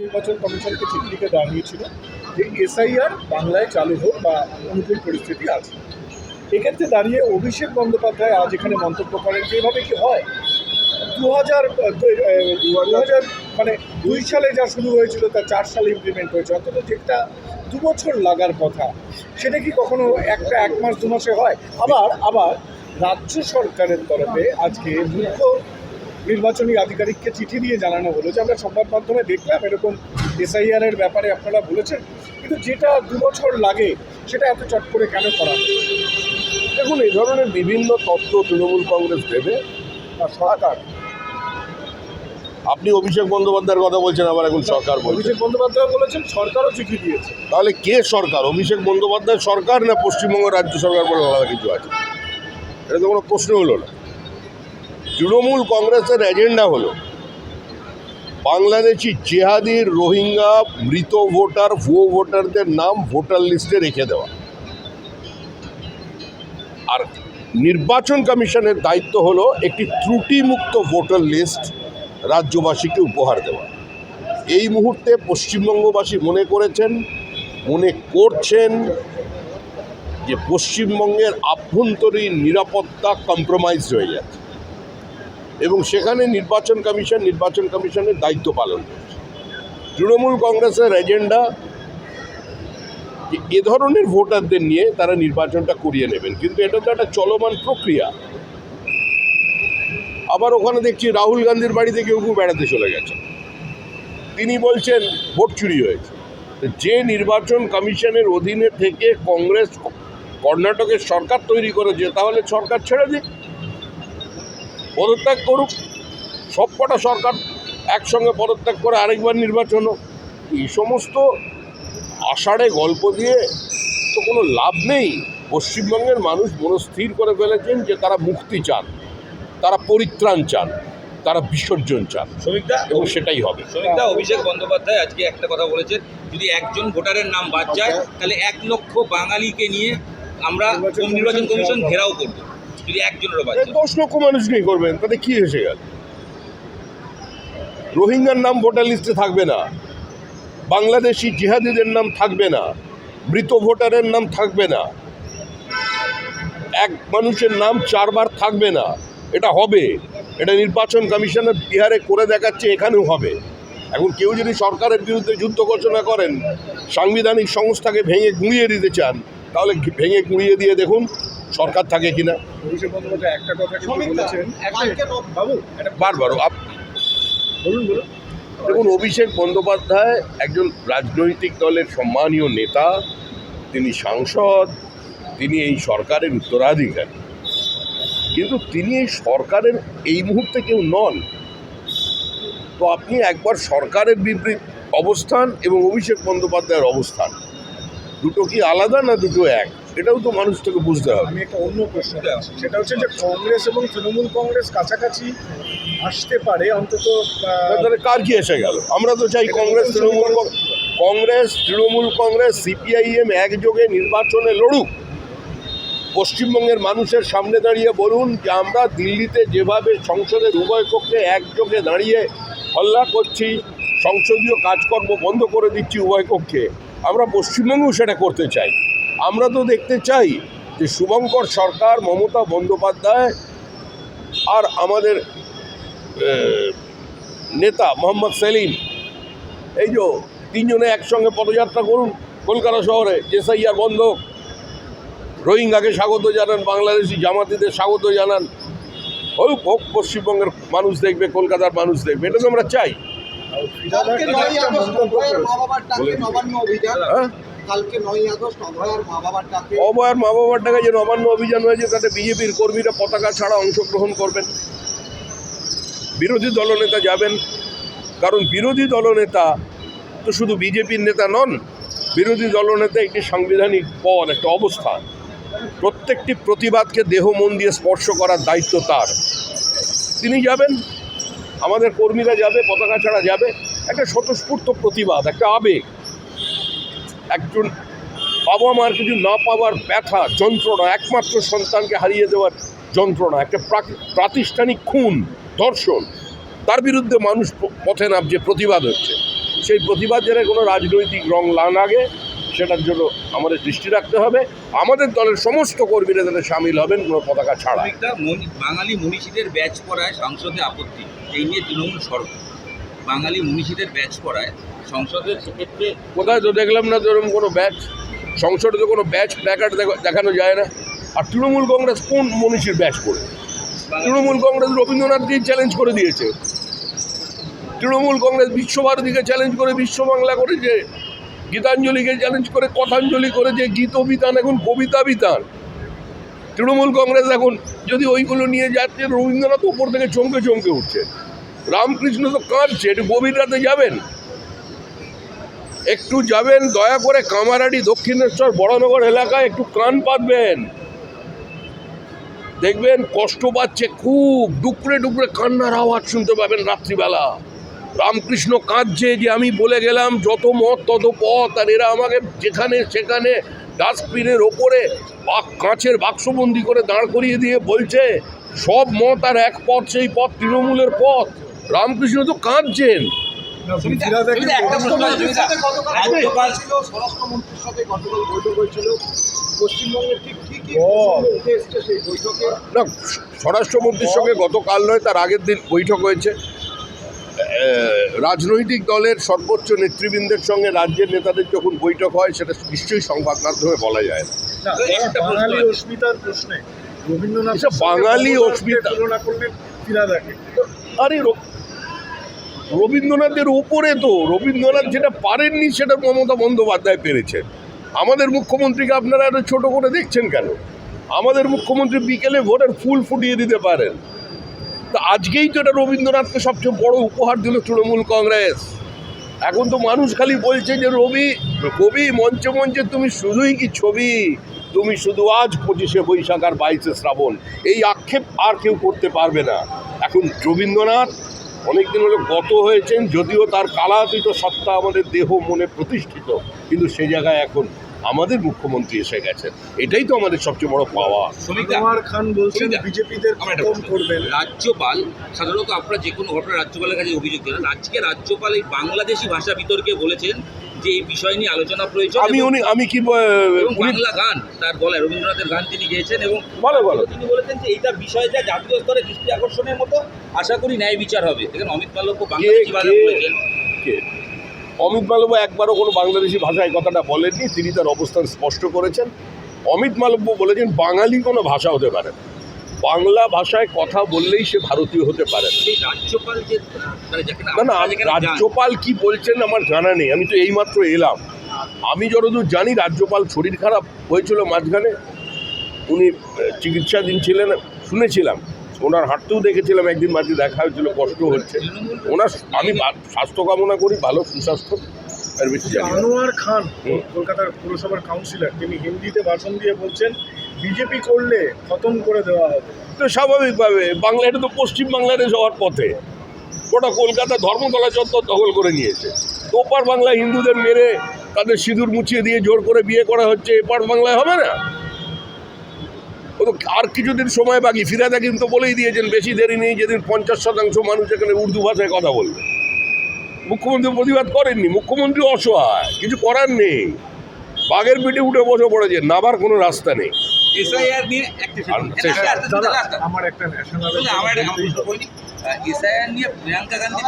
নির্বাচন কমিশনকে চিঠি লিখে জানিয়েছিল যে এসআইআর বাংলায় চালু হোক বা অনুকূল পরিস্থিতি আছে। এক্ষেত্রে দাঁড়িয়ে অভিষেক বন্দ্যোপাধ্যায় আজ এখানে মন্তব্য করেন যে এভাবে কি হয়? দু হাজার দু হাজার মানে দুই সালে যা শুরু হয়েছিল তা চার সালে ইমপ্লিমেন্ট হয়েছে। অন্তত যেটা দু বছর লাগার কথা, সেটা কি কখনো একটা এক মাস, দু মাসে হয়? আবার আবার রাজ্য সরকারের তরফে আজকে মুখ্য নির্বাচনী আধিকারিককে চিঠি দিয়ে জানানো হলো যে আমরা সংবাদ মাধ্যমে দেখলাম এরকম এসআইআর এর ব্যাপারে আপনারা বলেছেন কিন্তু যেটা দু বছর লাগে সেটা এত চট করে কেন করা দেখুন এই ধরনের বিভিন্ন তত্ত্ব তৃণমূল কংগ্রেস দেবে আর সরকার। আপনি অভিষেক বন্দ্যোপাধ্যায়ের কথা বলছেন আবার এখন সরকার অভিষেক বন্দ্যোপাধ্যায় বলেছেন সরকারও চিঠি দিয়েছে। তাহলে কে সরকার? অভিষেক বন্দ্যোপাধ্যায় সরকার না পশ্চিমবঙ্গ রাজ্য সরকার বলে আলাদা কিছু আছে? এটা তো কোনো প্রশ্ন হলো না। তৃণমূল কংগ্রেসের এজেন্ডা হলো বাংলাদেশি জেহাদির রোহিঙ্গা মৃত ভোটার, ভুয়ো ভোটারদের নাম ভোটার লিস্টে রেখে দেওয়া। আর নির্বাচন কমিশনের দায়িত্ব হলো একটি ত্রুটিমুক্ত ভোটার লিস্ট রাজ্যবাসীকে উপহার দেওয়া। এই মুহূর্তে পশ্চিমবঙ্গবাসী মনে করেছেন, মনে করছেন যে পশ্চিমবঙ্গের আভ্যন্তরীণ নিরাপত্তা কম্প্রোমাইজ হয়ে যাচ্ছে। এবং সেখানে নির্বাচন কমিশন, নির্বাচন কমিশনের দায়িত্ব পালন করছে। তৃণমূল কংগ্রেসের এজেন্ডা, এ ধরনের ভোটারদের নিয়ে তারা নির্বাচনটা করিয়ে নেবেন। কিন্তু এটা তো একটা চলমান প্রক্রিয়া। আবার ওখানে দেখছি রাহুল গান্ধীর বাড়িতে কেউ কেউ বেড়াতে চলে গেছে। তিনি বলছেন, ভোট চুরি হয়েছে। যে নির্বাচন কমিশনের অধীনে থেকে কংগ্রেস, কর্ণাটকের সরকার তৈরি করেছে, তাহলে সরকার ছেড়ে দিক। পদত্যাগ করুক। সবকটা সরকার একসঙ্গে পদত্যাগ করে আরেকবার নির্বাচন হোক। এই সমস্ত আষাঢ়ে গল্প দিয়ে তো কোনো লাভ নেই। পশ্চিমবঙ্গের মানুষ মনস্থির করে ফেলেছেন যে তারা মুক্তি চান তারা পরিত্রাণ চান তারা বিসর্জন চান। শ্রমিকদা এবং সেটাই হবে। শ্রমিকদা অভিষেক বন্দ্যোপাধ্যায় আজকে একটা কথা বলেছেন যদি একজন ভোটারের নাম বাদ যায় তাহলে এক লক্ষ বাঙালিকে নিয়ে আমরা নির্বাচন কমিশন ঘেরাও করব। যদি একজনেরও দশ লক্ষ মানুষ নিয়ে করবেন? তাতে কি এসে গেল? রোহিঙ্গার নাম ভোটার লিস্টে থাকবে না। বাংলাদেশি জিহাদিদের নাম থাকবে না। মৃত ভোটারের নাম থাকবে না। এক মানুষের নাম চারবার থাকবে না। এটা হবে। এটা নির্বাচন কমিশনের বিহারে করে দেখাচ্ছে এখানেও হবে। এখন কেউ যদি সরকারের বিরুদ্ধে যুদ্ধ ঘোষণা করেন সাংবিধানিক সংস্থাকে ভেঙে গুঁড়িয়ে দিতে চান তাহলে ভেঙে গুঁড়িয়ে দিয়ে দেখুন সরকার থাকে কিনা। বারবার দেখুন অভিষেক বন্দ্যোপাধ্যায় একজন রাজনৈতিক দলের সম্মানীয় নেতা তিনি সাংসদ তিনি এই সরকারের উত্তরাধিকারী। কিন্তু তিনি এই সরকারের এই মুহূর্তে কেউ নন। তো আপনি একবার সরকারের বিবৃত অবস্থান এবং অভিষেক বন্দ্যোপাধ্যায়ের অবস্থান দুটো কি আলাদা না দুটো এক? এটাও তো মানুষ থেকে বুঝতে হবে। আমি একটা অন্য প্রশ্ন করছি। সেটা হচ্ছে যে কংগ্রেস এবং তৃণমূল কংগ্রেস কাছাকাছি আসতে পারে অন্তত তাহলে কার কি এসে গেল? আমরা তো চাই কংগ্রেস তৃণমূল কংগ্রেস তৃণমূল কংগ্রেস সিপিআইএম একযোগে নির্বাচনে লড়ুক। পশ্চিমবঙ্গের মানুষের সামনে দাঁড়িয়ে বলুন যে আমরা দিল্লিতে যেভাবে সংসদের উভয় পক্ষে একযোগে দাঁড়িয়ে হল্লা করছি সংসদীয় কাজকর্ম বন্ধ করে দিচ্ছি উভয় পক্ষে। আমরা পশ্চিমবঙ্গেও সেটা করতে চাই। আমরা তো দেখতে চাই যে শুভঙ্কর সরকার, মমতা বন্দ্যোপাধ্যায় আর আমাদের নেতা মোহাম্মদ সেলিম, এই যে তিনজনে একসঙ্গে পদযাত্রা করুন কলকাতা শহরে এসআইআর বন্ধ রোহিঙ্গাকে স্বাগত জানান, বাংলাদেশি জামাতিদের স্বাগত জানান। হোক, পশ্চিমবঙ্গের মানুষ দেখবে, কলকাতার মানুষ দেখবে, এটা তো আমরা চাই। অভয়ের মা বাবার টাকা যে নবান্ন অভিযান হয়েছে তাতে বিজেপির কর্মীরা পতাকা ছাড়া অংশগ্রহণ করবেন। বিরোধী দলনেতা যাবেন। কারণ বিরোধী দলনেতা তো শুধু বিজেপির নেতা নন বিরোধী দলনেতা একটি সাংবিধানিক পদ একটা অবস্থা। প্রত্যেকটি প্রতিবাদকে দেহ মন দিয়ে স্পর্শ করার দায়িত্ব তার। তিনি যাবেন। আমাদের কর্মীরা যাবে, পতাকা ছাড়া যাবে। একটা স্বতঃস্ফূর্ত প্রতিবাদ, একটা আবেগ। একজন বাবা মার কিছু না পাওয়ার ব্যথা, যন্ত্রণা, একমাত্র সন্তানকে হারিয়ে দেওয়ার যন্ত্রণা, একটা প্রাতিষ্ঠানিক খুন, ধর্ষণ। তার বিরুদ্ধে মানুষ পথে নামছে, প্রতিবাদ হচ্ছে। সেই প্রতিবাদ যেন কোনো রাজনৈতিক রং না লাগে সেটার জন্য আমাদের দৃষ্টি রাখতে হবে। আমাদের দলের সমস্ত কর্মীরা যাতে সামিল হবেন কোনো পতাকা ছাড়া। বাঙালি মনীষীদের ব্যাচ পড়ায় সংসদে আপত্তি এই নিয়ে তৃণমূল সরব। বাঙালি মনীষীদের ব্যাচ পড়ায় সংসদের সেক্ষেত্রে কোথায় তো দেখলাম না যেরকম কোনো ব্যাচ? সংসদে তো কোনো ব্যাচ প্ল্যাকার্ড দেখানো যায় না। আর তৃণমূল কংগ্রেস কোন মনীষীর ব্যাচ করে? তৃণমূল কংগ্রেস রবীন্দ্রনাথকেই চ্যালেঞ্জ করে দিয়েছে। তৃণমূল কংগ্রেস বিশ্বভারতীকে চ্যালেঞ্জ করে বিশ্ব বাংলা করেছে গীতাঞ্জলিকে চ্যালেঞ্জ করে, কথাঞ্জলি করেছে গীত বিতান এখন কবিতা বিতান তৃণমূল কংগ্রেস এখন যদি ওইগুলো নিয়ে যাচ্ছে, রবীন্দ্রনাথ উপর থেকে চমকে চমকে উঠছে। রামকৃষ্ণ তো কাঁদছে, একটু গভীর রাতে যাবেন। একটু যাবেন, দয়া করে কামারাডি, দক্ষিণেশ্বর, বড়নগর এলাকায় একটু কান পাতবেন। দেখবেন কষ্ট পাচ্ছে খুব, ডুকরে ডুকরে কান্নার আওয়াজ শুনতে পাবেন রাত্রিবেলা। রামকৃষ্ণ কাঁদছে যে আমি বলে গেলাম যত মত তত পথ। আর এরা আমাকে যেখানে সেখানে ডাস্টবিনের ওপরে বাক- কাঁচের বাক্সবন্দি করে দাঁড় করিয়ে দিয়ে বলছে সব মত আর এক পথ সেই পথ তৃণমূলের পথ। রামকৃষ্ণ তো কাঁদছেন। না স্বরাষ্ট্রমন্ত্রীর সঙ্গে গতকাল নয় তার আগের দিন বৈঠক হয়েছে। রাজনৈতিক দলের সর্বোচ্চ নেতৃবৃন্দের সঙ্গে রাজ্যের নেতাদের যখন বৈঠক হয় সেটা নিশ্চয়ই সংবাদ মাধ্যমে বলা যায় না। বাঙালি অস্মিতার প্রশ্নে রবীন্দ্রনাথ বাঙালি অস্মিতা। তুলনা করলেন আরে রবীন্দ্রনাথের ওপরে তো রবীন্দ্রনাথ যেটা পারেননি সেটা মমতা বন্দ্যোপাধ্যায় পেরেছেন। আমাদের মুখ্যমন্ত্রীকে আপনারা এত ছোট করে দেখছেন কেন? আমাদের মুখ্যমন্ত্রী বিকেলে ভোটের ফুল ফুটিয়ে দিতে পারেন। তা আজকেই তো এটা রবীন্দ্রনাথকে সবচেয়ে বড় উপহার দিল তৃণমূল কংগ্রেস। এখন তো মানুষ খালি বলছে যে, রবি, কবি, মঞ্চে মঞ্চে তুমি শুধুই কি ছবি? তুমি শুধু আজ পঁচিশে বৈশাখ আর বাইশে শ্রাবণ। এই আক্ষেপ আর কেউ করতে পারবে না। এখন রবীন্দ্রনাথ অনেকদিন হলো গত হয়েছেন, যদিও তার কালাতীত সত্তা আমাদের দেহ মনে প্রতিষ্ঠিত, কিন্তু সে জায়গায় এখন আমাদের মুখ্যমন্ত্রী এসে গেছেন। এটাই তো আমাদের সবচেয়ে বড় পাওয়া। খান বলছেন। বিজেপিদের করবেন। রাজ্যপাল সাধারণত আপনারা যে কোনো ঘটনা রাজ্যপালের কাছে অভিযোগ জানান আজকে রাজ্যপাল এই বাংলাদেশি ভাষা বিতর্কে বলেছেন যে এই বিষয় নিয়ে আলোচনা প্রয়োজন আমি উনি আমি কি বাংলা গান তার গলায় রবীন্দ্রনাথের গান তিনি গেয়েছেন এবং ভালো ভালো। তিনি বলেছেন যে এইটা বিষয় যা জাতীয় স্তরে দৃষ্টি আকর্ষণের মতো। আশা করি ন্যায় বিচার হবে। এখানে অমিত মাল্লব্য বাংলাদেশি ভাষা কে- বলেছেন। কে? অমিত মালব্য একবারও কোনো বাংলাদেশি ভাষায় কথাটা বলেননি। তিনি তার অবস্থান স্পষ্ট করেছেন। অমিত মালব্য বলেছেন বাঙালি কোনো ভাষা হতে পারে না। বাংলা ভাষায় কথা বললেই সে ভারতীয় হতে পারে না। রাজ্যপাল যে মানে না রাজ্যপাল কি বলছেন আমার জানা নেই। আমি তো এইমাত্র এলাম। আমি যতদূর জানি রাজ্যপাল শরীর খারাপ হয়েছিল মাঝখানে। উনি চিকিৎসাধীন ছিলেন শুনেছিলাম। ওনার হাঁটতেও দেখেছিলাম একদিন মাঝে দেখা হয়েছিল কষ্ট হচ্ছে। ওনার আমি স্বাস্থ্য কামনা করি ভালো সুস্বাস্থ্য আর বেশি আনোয়ার খান। কলকাতার পুরসভার কাউন্সিলর তিনি হিন্দিতে ভাষণ দিয়ে বলছেন বিজেপি করলে খতম করে দেওয়া হবে। তো স্বাভাবিকভাবে বাংলা এটা তো পশ্চিম বাংলাদেশ হওয়ার পথে। ওটা কলকাতা ধর্মতলা চত্বর দখল করে নিয়েছে। ওপার বাংলা হিন্দুদের মেরে তাদের সিঁদুর মুছিয়ে দিয়ে জোর করে বিয়ে করা হচ্ছে এপার বাংলায় হবে না? ও তো আর কিছুদিন সময় বাকি। ফিরাদা কিন্তু বলেই দিয়েছেন বেশি দেরি নেই যেদিন পঞ্চাশ শতাংশ মানুষ এখানে উর্দু ভাষায় কথা বলবে। মুখ্যমন্ত্রী প্রতিবাদ করেননি মুখ্যমন্ত্রী অসহায় কিছু করার নেই। বাঘের পিঠে উঠে বসে পড়েছে নাবার কোনো রাস্তা নেই। আমার একটা ন্যাশনাল নিয়ে প্রিয়াঙ্কা গান্ধী